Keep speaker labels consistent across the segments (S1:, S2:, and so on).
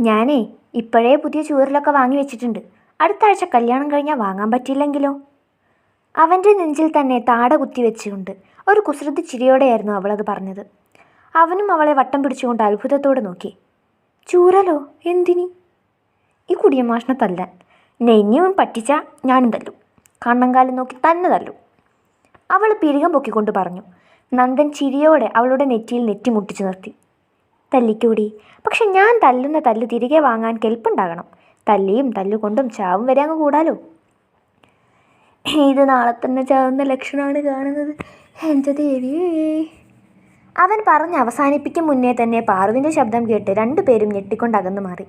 S1: ഞാനേ ഇപ്പോഴേ പുതിയ ചൂരലൊക്കെ വാങ്ങി വെച്ചിട്ടുണ്ട്. അടുത്ത ആഴ്ച കല്യാണം കഴിഞ്ഞാൽ വാങ്ങാൻ പറ്റിയില്ലെങ്കിലോ? അവന്റെ നെഞ്ചിൽ തന്നെ താട കുത്തി വെച്ചുകൊണ്ട് ഒരു കുസൃതി ചിരിയോടെയായിരുന്നു അവളത് പറഞ്ഞത്. അവനും അവളെ വട്ടം പിടിച്ചുകൊണ്ട് അത്ഭുതത്തോടെ നോക്കി. ചൂരലോ? എന്തിനി? ഈ കുടിയമാഷണ തല്ലാൻ നെഞ്ഞും പറ്റിച്ച ഞാനും തല്ലു. കണ്ണങ്കാലം നോക്കി തന്നെ തല്ലു. അവൾ പിരികം പൊക്കിക്കൊണ്ട് പറഞ്ഞു. നന്ദൻ ചിരിയോടെ അവളുടെ നെറ്റിയിൽ നെറ്റി മുട്ടിച്ചു നിർത്തി. തല്ലിക്കൂടി? പക്ഷെ ഞാൻ തല്ലുന്ന തല്ല് തിരികെ വാങ്ങാൻ കെൽപ്പുണ്ടാകണം. തല്ലിയും തല്ലുകൊണ്ടും ചാവും വരെ അങ്ങ് കൂടാലോ? ഇത് നാളെ തന്നെ ചാവുന്ന ലക്ഷണമാണ് കാണുന്നത്. എന്റെ ദേവിയേ. അവൻ പറഞ്ഞ് അവസാനിപ്പിക്കും മുന്നേ തന്നെ പാറുവിന്റെ ശബ്ദം കേട്ട് രണ്ടുപേരും ഞെട്ടിക്കൊണ്ട് അകന്നു മാറി.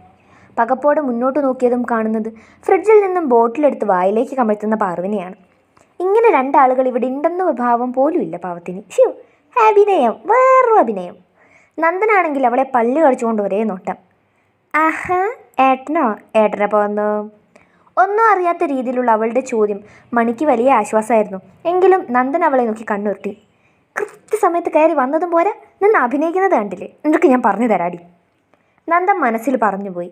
S1: പകപ്പോടെ മുന്നോട്ട് നോക്കിയതും കാണുന്നത് ഫ്രിഡ്ജിൽ നിന്നും ബോട്ടിലെടുത്ത് വായിലേക്ക് കമഴ്ത്തുന്ന പാറുവിനെയാണ്. ഇങ്ങനെ രണ്ടാളുകൾ ഇവിടെ ഉണ്ടെന്ന ഭാവം പോലും ഇല്ല പാവത്തിന്. ഷ്യൂ അഭിനയം വേറൊരു അഭിനയം. നന്ദനാണെങ്കിൽ അവളെ പല്ല് കടിച്ചുകൊണ്ട് ഒരേ നോട്ടം. ആഹാ ഏട്ടനോ? ഏട്ടനെ പോന്നു. ഒന്നും അറിയാത്ത രീതിയിലുള്ള അവളുടെ ചോദ്യം മണിക്ക് വലിയ ആശ്വാസമായിരുന്നു. എങ്കിലും നന്ദൻ അവളെ നോക്കി കണ്ണുരുട്ടി. കൃത്യസമയത്ത് കയറി വന്നതും പോരാ. നിന്ന് അഭിനയിക്കുന്നത് കണ്ടില്ലേ? നിനക്ക് ഞാൻ പറഞ്ഞു തരാടി. നന്ദൻ മനസ്സിൽ പറഞ്ഞുപോയി.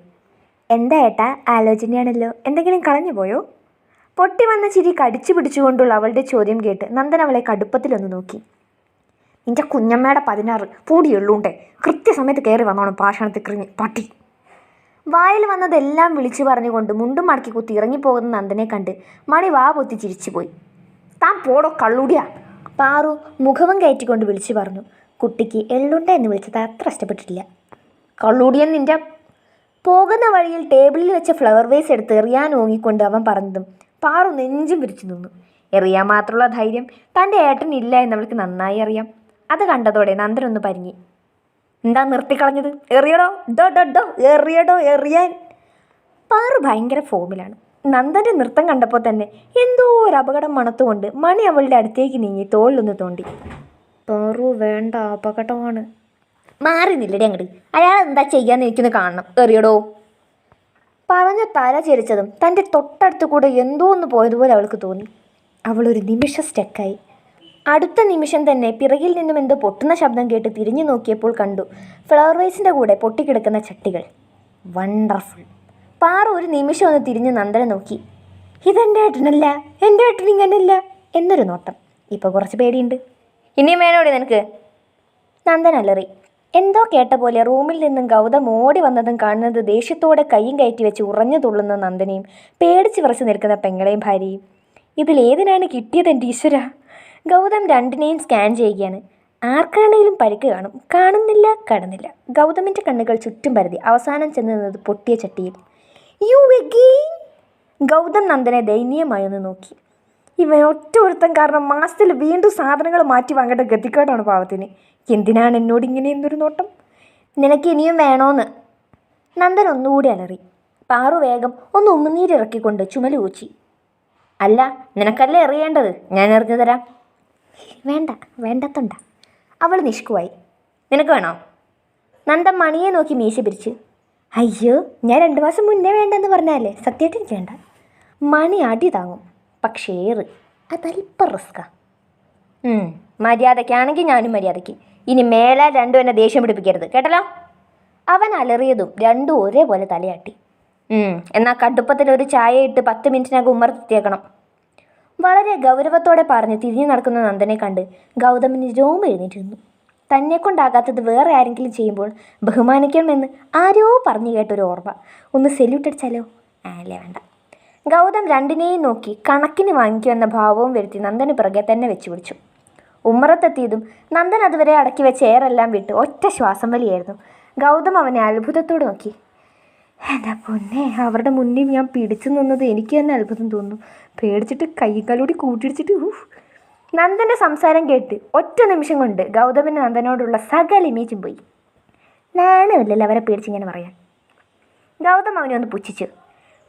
S1: എന്താ ഏട്ടാ ആലോചനയാണല്ലോ. എന്തെങ്കിലും കളഞ്ഞു പോയോ? പൊട്ടി വന്ന ചിരി കടിച്ചു പിടിച്ചുകൊണ്ടുള്ള അവളുടെ ചോദ്യം കേട്ട് നന്ദൻ അവളെ കടുപ്പത്തിലൊന്ന് നോക്കി. നിന്റെ കുഞ്ഞമ്മയുടെ പതിനാറ് പൂടിയുള്ളൂണ്ടേ. കൃത്യസമയത്ത് കയറി വന്നോണം പാഷാണത്തിൽ കൃങ്ങി പട്ടി. വായിൽ വന്നതെല്ലാം വിളിച്ചു പറഞ്ഞുകൊണ്ട് മുണ്ടും മടക്കി കുത്തി ഇറങ്ങിപ്പോകുന്ന നന്ദനെ കണ്ട് മണി വാ പൊത്തി ചിരിച്ചുപോയി താൻ പോടോ കള്ളൂടിയാ. പാറു മുഖവും കയറ്റിക്കൊണ്ട് വിളിച്ചു പറഞ്ഞു. കുട്ടിക്ക് എള്ളുണ്ട എന്ന് വിളിച്ചത് അത്ര ഇഷ്ടപ്പെട്ടിട്ടില്ല. കള്ളൂടിയൻ നിന്റെ പോകുന്ന വഴിയിൽ ടേബിളിൽ വെച്ച ഫ്ലവർ വേസ് എടുത്ത് എറിയാൻ ഓങ്ങിക്കൊണ്ട് അവൻ പറഞ്ഞതും പാറു നെഞ്ചും വിരിച്ചു നിന്നു. എറിയാൻ മാത്രമുള്ള ധൈര്യം തന്റെ ഏട്ടനില്ല എന്നവൾക്ക് നന്നായി അറിയാം. അത് കണ്ടതോടെ നന്ദനൊന്ന് പരിങ്ങി. എന്താ നിർത്തിക്കളഞ്ഞത്? എറിയടോ ഡോ ഡോ ഡോ എറിയടോ എറിയാൻ. പാറു ഭയങ്കര ഫോമിലാണ്. നന്ദന്റെ നൃത്തം കണ്ടപ്പോൾ തന്നെ എന്തോ ഒരു അപകടം മണത്തുകൊണ്ട് മണി അവളുടെ അടുത്തേക്ക് നീങ്ങി തോളിലൊന്ന് തോണ്ടി. പാറു വേണ്ട അപകടമാണ്. മാറി നില്ലടി അങ്ങോട്ട് അയാൾ എന്താ ചെയ്യാന്ന് എനിക്കൊന്ന് കാണണം. എറിയടോ. പറഞ്ഞ തല ചെരിച്ചതും തന്റെ തൊട്ടടുത്ത് കൂടെ എന്തോ ഒന്ന് പോയതുപോലെ അവൾക്ക് തോന്നി. അവളൊരു നിമിഷ സ്റ്റക്കായി അടുത്ത നിമിഷം തന്നെ പിറകിൽ നിന്നും എന്തോ പൊട്ടുന്ന ശബ്ദം കേട്ട് തിരിഞ്ഞു നോക്കിയപ്പോൾ കണ്ടു ഫ്ലവർ വൈസിന്റെ കൂടെ പൊട്ടിക്കിടക്കുന്ന ചട്ടികൾ. വണ്ടർഫുൾ പാറ ഒരു നിമിഷം ഒന്ന് തിരിഞ്ഞ് നന്ദനെ നോക്കി. ഇതെന്റെ ഏട്ടനല്ല എന്റെ ഏട്ടൻ ഇങ്ങനല്ല എന്നൊരു നോട്ടം. ഇപ്പോൾ കുറച്ച് പേടിയുണ്ട്. ഇനിയും വേണോടി നിനക്ക്? നന്ദന അലറി. എന്തോ കേട്ട പോലെ റൂമിൽ നിന്നും ഗൗതം ഓടി വന്നതും കാണുന്നത് ദേഷ്യത്തോടെ കൈയും കയറ്റി വെച്ച് ഉറഞ്ഞു തുള്ളുന്ന നന്ദനയും പേടിച്ച് വിറച്ച് നിൽക്കുന്ന പെങ്ങളെയും ഭാര്യയും. ഇതിലേതിനാണ് കിട്ടിയത് എന്റെ ഈശ്വര? ഗൗതം രണ്ടിനെയും സ്കാൻ ചെയ്യുകയാണ്. ആർക്കാണെങ്കിലും പരിക്ക് കാണും. കാണുന്നില്ല കടന്നില്ല ഗൗതമിന്റെ കണ്ണുകൾ ചുറ്റും പരതി. അവസാനം ചെന്ന് നിന്നത് പൊട്ടിയ ചട്ടിയിൽ. യു എഗെയിൻ ഗൗതം നന്ദനെ ദയനീയമായി ഒന്ന് നോക്കി. ഇവൻ ഒറ്റ ഒരുത്തം കാരണം മാസത്തിൽ വീണ്ടും സാധനങ്ങൾ മാറ്റി വാങ്ങേണ്ട ഗതികേടാണ് പാവത്തിന്. എന്തിനാണ് എന്നോട് ഇങ്ങനെ എന്നൊരു നോട്ടം? നിനക്ക് ഇനിയും വേണോന്ന്. നന്ദൻ ഒന്നുകൂടി അലറി. പാറു വേഗം ഒന്ന് ഉമ്മുനീരിറക്കിക്കൊണ്ട് ചുമലൂച്ചി. അല്ല നിനക്കല്ലേ എറിയേണ്ടത് ഞാൻ എറിഞ്ഞു തരാം വേണ്ട വേണ്ടത്തുണ്ട. അവൾ നിഷ്കുവായി. നിനക്ക് വേണോ? നന്ദൻ മണിയെ നോക്കി മീശ പിരിച്ച്. അയ്യോ ഞാൻ രണ്ട് മാസം മുന്നേ വേണ്ടെന്ന് പറഞ്ഞാലേ? സത്യമായിട്ട് എനിക്ക് വേണ്ട. മണി അടി താങ്ങും പക്ഷേ അതല്പം റിസ്ക്കാ. മര്യാദയ്ക്കാണെങ്കിൽ ഞാനും മര്യാദയ്ക്ക്. ഇനി മേലെ രണ്ടും എന്നെ ദേഷ്യം പിടിപ്പിക്കരുത് കേട്ടല്ലോ? അവൻ അലറിയതും രണ്ടും ഒരേപോലെ തലയാട്ടി. എന്നാൽ എന്നാ കടുപ്പത്തിൽ ഒരു ചായ ഇട്ട് പത്ത് മിനിറ്റിനകം ഉമ്മർത്തിയേക്കണം വളരെ ഗൗരവത്തോടെ പറഞ്ഞ് തിരിഞ്ഞു നടക്കുന്ന നന്ദനെ കണ്ട് ഗൗതമിന് രോമ എഴുന്നേറ്റിരുന്നു. തന്നെ കൊണ്ടാകാത്തത് വേറെ ആരെങ്കിലും ചെയ്യുമ്പോൾ ബഹുമാനിക്കണമെന്ന് ആരോ പറഞ്ഞു കേട്ടൊരു ഓർമ്മ. ഒന്ന് സെല്യൂട്ട് അടിച്ചാലോ? അല്ലേ വേണ്ട. ഗൗതം രണ്ടിനെയും നോക്കി കണക്കിന് വാങ്ങിക്കുമെന്ന ഭാവവും വരുത്തി നന്ദന് പിറകെ തന്നെ വെച്ചു പിടിച്ചു. ഉമ്മറത്തെത്തിയതും നന്ദൻ അതുവരെ അടക്കി വെച്ച എയറെല്ലാം വിട്ട് ഒറ്റ ശ്വാസം വലിയായിരുന്നു. ഗൗതം അവനെ അത്ഭുതത്തോട് നോക്കി. എന്റെ പൊന്നെ അവരുടെ മുന്നിൽ ഞാൻ പിടിച്ചു നിന്നത് എനിക്ക് തന്നെ അത്ഭുതം തോന്നുന്നു. പേടിച്ചിട്ട് കൈകാലൂടി കൂട്ടിടിച്ചിട്ട് ഊഹ് നന്ദന്റെ സംസാരം കേട്ട് ഒറ്റ നിമിഷം കൊണ്ട് ഗൗതമൻ നന്ദനോടുള്ള സകല ഇമേജും പോയി. നാണമില്ലല്ലോ അവരെ പേടിച്ചിങ്ങനെ പറയാൻ. ഗൗതം അവനെ ഒന്ന് പുച്ഛിച്ചു.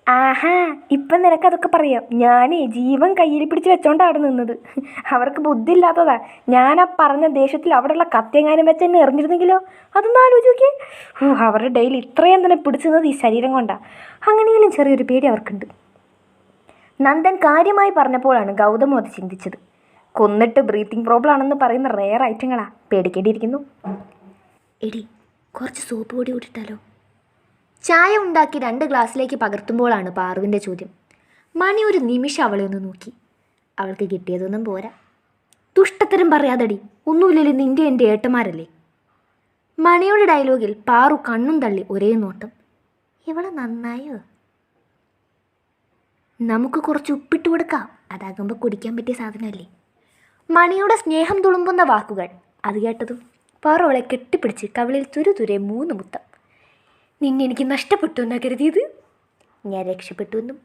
S1: ആഹാ ഇപ്പം നിനക്കതൊക്കെ പറയാം. ഞാനേ ജീവൻ കയ്യിൽ പിടിച്ച് വെച്ചോണ്ടാണ് നിന്നത്. അവർക്ക് ബുദ്ധി ഇല്ലാത്തതാ ആ പറഞ്ഞ ദേഷ്യത്തിൽ അവിടെയുള്ള കത്തിയെങ്ങാനും വെച്ച് എന്നെ എറിഞ്ഞിരുന്നെങ്കിലോ? അതൊന്നും ആലോചിക്കേ. ഓ അവരുടെ ഡെയിലി ഇത്രയും തന്നെ പിടിച്ചുന്നത് ഈ ശരീരം കൊണ്ടാ. അങ്ങനെയെങ്കിലും ചെറിയൊരു പേടി അവർക്കുണ്ട്. നന്ദൻ കാര്യമായി പറഞ്ഞപ്പോഴാണ് ഗൗതം അത് ചിന്തിച്ചത്. കൊന്നിട്ട് ബ്രീത്തിങ് പ്രോബ്ലം ആണെന്ന് പറയുന്ന റെയർ ഐറ്റങ്ങളാ പേടിക്കേണ്ടിയിരിക്കുന്നു. എടി കുറച്ച് സോപ്പ് പൊടി കൂട്ടിട്ടാലോ? ചായ ഉണ്ടാക്കി രണ്ട് ഗ്ലാസ്സിലേക്ക് പകർത്തുമ്പോഴാണ് പാറുവിന്റെ ചോദ്യം. മണി ഒരു നിമിഷം അവളെ ഒന്ന് നോക്കി. അവൾക്ക് കിട്ടിയതൊന്നും പോരാ. ദുഷ്ടത്തരം പറയാതടി ഒന്നുമില്ലല്ലോ നിന്റെ എന്റെ ഏട്ടന്മാരല്ലേ? മണിയുടെ ഡയലോഗിൽ പാറു കണ്ണും തള്ളി ഒരേ നോട്ടം. ഇവളെ നന്നായോ? നമുക്ക് കുറച്ച് ഉപ്പിട്ട് കൊടുക്കാം. അതാകുമ്പോൾ കുടിക്കാൻ പറ്റിയ സാധനമല്ലേ? മണിയുടെ സ്നേഹം തുളുമ്പുന്ന വാക്കുകൾ. അത് കേട്ടതും പാറു അവളെ കെട്ടിപ്പിടിച്ച് കവിളിൽ തുരുതുരെ മൂന്ന് മുത്തം. നിന്നെ എനിക്ക് നഷ്ടപ്പെട്ടു എന്നാ കരുതിയത്? ഞാൻ രക്ഷപ്പെട്ടു എന്നും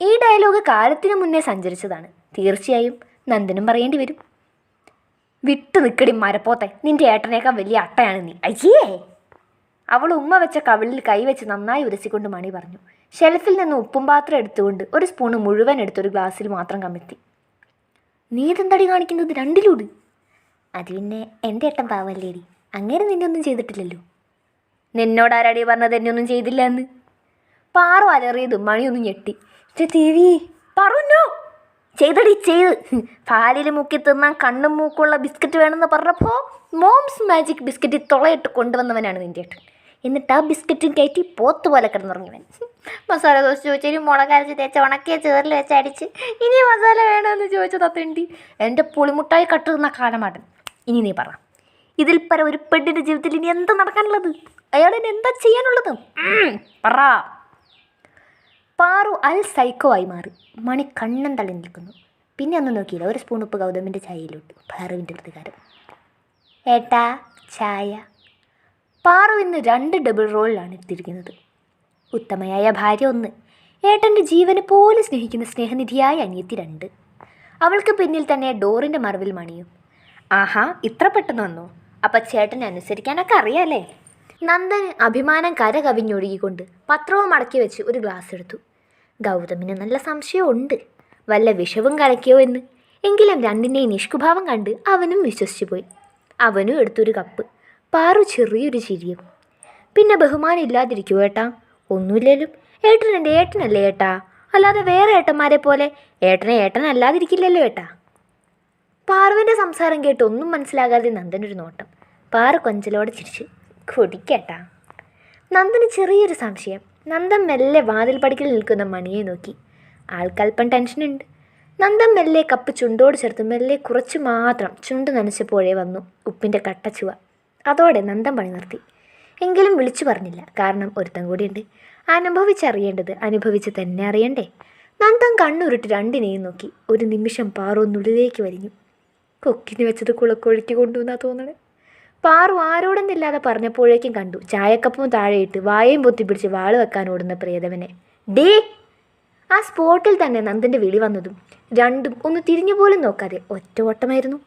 S1: ഈ ഡയലോഗ് കാലത്തിനു മുന്നേ സഞ്ചരിച്ചതാണ്. തീർച്ചയായും നന്ദനും പറയേണ്ടി വരും. വിട്ടു നിൽക്കടി മരപ്പോത്തെ നിന്റെ ഏട്ടനേക്കാൾ വലിയ അട്ടയാണ് നീ. അയ്യേ! അവൾ ഉമ്മ വെച്ച കവിളിൽ കൈവച്ച് നന്നായി ഉരസിക്കൊണ്ട് മണി പറഞ്ഞു. ഷെൽഫിൽ നിന്ന് ഉപ്പും പാത്രം എടുത്തുകൊണ്ട് ഒരു സ്പൂണ് മുഴുവൻ എടുത്തൊരു ഗ്ലാസ്സിൽ മാത്രം കമ്മെത്തി നീ ഇതെന്തടി കാണിക്കുന്നത്? രണ്ടിലൂട്? അത് പിന്നെ എന്റെ ഏട്ടൻ പാവല്ലേടി. അങ്ങനെ നിന്നെ ഒന്നും ചെയ്തിട്ടില്ലല്ലോ. നിന്നോട് ആരാടി പറഞ്ഞത്? എന്നെ ചെയ്തില്ല എന്ന് പാറു അലറിയതും മണിയൊന്നും ഞെട്ടി. "ഛെ, ദേവി പറഞ്ഞോ? ചെയ്തടി ചെയ്ത്. പാലിൽ മുക്കി തിന്നാൻ കണ്ണും മൂക്കുള്ള ബിസ്ക്കറ്റ് വേണമെന്ന് പറഞ്ഞപ്പോൾ മോംസ് മാജിക് ബിസ്ക്കറ്റ് തുളയിട്ട് കൊണ്ടുവന്നവനാണ് നിന്റെ ഏട്ടൻ. എന്നിട്ട് ആ ബിസ്ക്കറ്റും കയറ്റി പോത്ത് പോലെ കിടന്നിറങ്ങിയവൻ. മസാല ദോശ ചോദിച്ചൊരു മുളകരച്ച് തേച്ച ഉണക്കിയ ചേറിൽ വെച്ച് അടിച്ച് ഇനി മസാല വേണമെന്ന് ചോദിച്ചു തത്തേണ്ടി എന്റെ പുളിമുട്ടായി കട്ട് തിന്ന കാലമാട്ടൻ ഇനി നീ പറ. ഇതിൽ പര ഒരു പെണ്ണിന്റെ ജീവിതത്തിൽ ഇനി എന്താ നടക്കാനുള്ളത്? അയാളിന് എന്താ ചെയ്യാനുള്ളത്? പറ. പാറു അൽ സൈക്കോ ആയി മാറി. മണി കണ്ണൻ തള്ളി നിൽക്കുന്നു. പിന്നെ ഒന്നും നോക്കിയില്ല. ഒരു സ്പൂൺ ഉപ്പ് ഗൗതമിന്റെ ചായയിലോട്ട്. പാറുവിന്റെ പ്രതികാരം ഏട്ടാ ചായ. പാറു ഇന്ന് രണ്ട് ഡബിൾ റോളിലാണ് എത്തിയിരിക്കുന്നത് ഉത്തമയായ ഭാര്യ ഒന്ന്. ഏട്ടന്റെ ജീവന് പോലെ സ്നേഹിക്കുന്ന സ്നേഹനിധിയായ അനിയത്തി രണ്ട്. അവൾക്ക് പിന്നിൽ തന്നെ ഡോറിന്റെ മറവിൽ മണിയും. ആഹാ ഇത്ര പെട്ടെന്ന് വന്നോ? അപ്പം ചേട്ടൻ അനുസരിക്കാനൊക്കെ അറിയാലേ നന്ദൻ അഭിമാനം കര കവിഞ്ഞൊഴുകിക്കൊണ്ട് പത്രവും അടക്കി വെച്ച് ഒരു ഗ്ലാസ് എടുത്തു. ഗൗതമിന് നല്ല സംശയമുണ്ട്. വല്ല വിഷവും കലക്കിയോ എന്ന്. എങ്കിലും രണ്ടിന്റെയും നിഷ്കുഭാവം കണ്ട് അവനും വിശ്വസിച്ചു പോയി. അവനും എടുത്തൊരു കപ്പ് പാറു ചെറിയൊരു ചിരിയും. പിന്നെ ബഹുമാനം ഇല്ലാതിരിക്കുമോ ഏട്ടാ? ഒന്നുമില്ലല്ലോ. ഏട്ടൻ എന്റെ ഏട്ടനല്ലേ ഏട്ടാ? അല്ലാതെ വേറെ ഏട്ടന്മാരെ പോലെ ഏട്ടനെ ഏട്ടനല്ലാതിരിക്കില്ലല്ലോ ഏട്ടാ. പാറുവിന്റെ സംസാരം കേട്ട് ഒന്നും മനസ്സിലാകാതെ നന്ദനൊരു നോട്ടം. പാറു കൊഞ്ചലോടെ ചിരിച്ചു. കൊടിക്കേട്ടാ നന്ദന് ചെറിയൊരു സംശയം. നന്ദൻ മെല്ലെ വാതിൽ പടിക്കൽ നിൽക്കുന്ന മണിയെ നോക്കി. ആൾക്കൽപ്പം ടെൻഷനുണ്ട് നന്ദൻ മെല്ലെ കപ്പ് ചുണ്ടോട് ചേർത്ത് മെല്ലെ കുറച്ച് മാത്രം ചുണ്ട് നനച്ചപ്പോഴേ വന്നു ഉപ്പിന്റെ കട്ടച്ചുവ. അതോടെ നന്ദൻ പണി നിർത്തി. എങ്കിലും വിളിച്ചു പറഞ്ഞില്ല. കാരണം ഒരുത്തം കൂടിയുണ്ട്. അനുഭവിച്ചറിയേണ്ടത് അനുഭവിച്ച് തന്നെ അറിയണ്ടേ? നന്ദൻ കണ്ണുരുട്ട് രണ്ടിനെയും നോക്കി. ഒരു നിമിഷം പാറൊന്നുള്ളിലേക്ക് വലിഞ്ഞു. കൊക്കിന് വെച്ചത് കുളക്കൊഴുക്കി കൊണ്ടുവന്നാ തോന്നണേ. പാറു ആരോടെന്നില്ലാതെ പറഞ്ഞപ്പോഴേക്കും കണ്ടു. ചായക്കപ്പും താഴെയിട്ട് വായയും പൊത്തിപ്പിടിച്ച് വാൾ വെക്കാൻ ഓടുന്ന പ്രിയതവനെ ഡേ ആ സ്പോട്ടിൽ തന്നെ നന്ദന്റെ വിളി വന്നതും രണ്ടും ഒന്ന് തിരിഞ്ഞു പോലും നോക്കാതെ ഒറ്റ ഓട്ടമായിരുന്നു